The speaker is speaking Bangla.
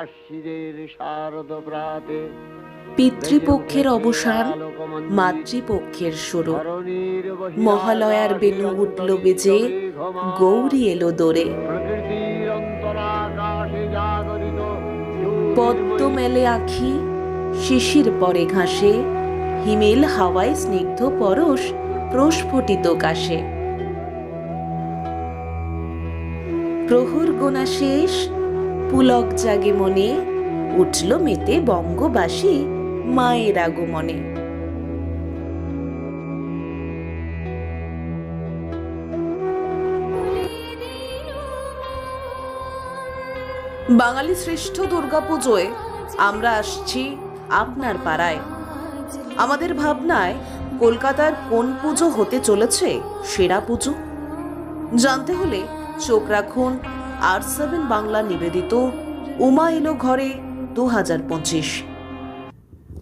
আশ্বিদের শারদ প্রাতে পিতৃপক্ষের অবসান মাতৃপক্ষের শুরু। মহালয়ার বেনু উঠল বেজে গৌরী এলো দোরে। পদ্ম মেলে আখি শিশির পরে ঘাসে হিমেল হাওয়ায় স্নিগ্ধ পরশ প্রস্ফুটিত কাশে। প্রহর গোনা শেষ পুলক জাগে মনে, উঠল মেতে বঙ্গবাসী মায়ের আগমনে। বাঙালি শ্রেষ্ঠ দুর্গাপুজোয় আমরা আসছি আপনার পাড়ায়। আমাদের ভাবনায় কলকাতার কোন পুজো হতে চলেছে সেরা পুজো? জানতে হলে চোখ রাখুন আর সেভেন বাংলা নিবেদিত উমা এলো ঘরে দু হাজার পঁচিশ।